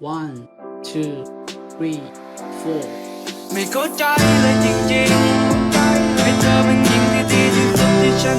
one two three four ไม่เข้าใจเลยจริงๆให้เธอเป็นหญิงที่ดีที่สุดที่ฉัน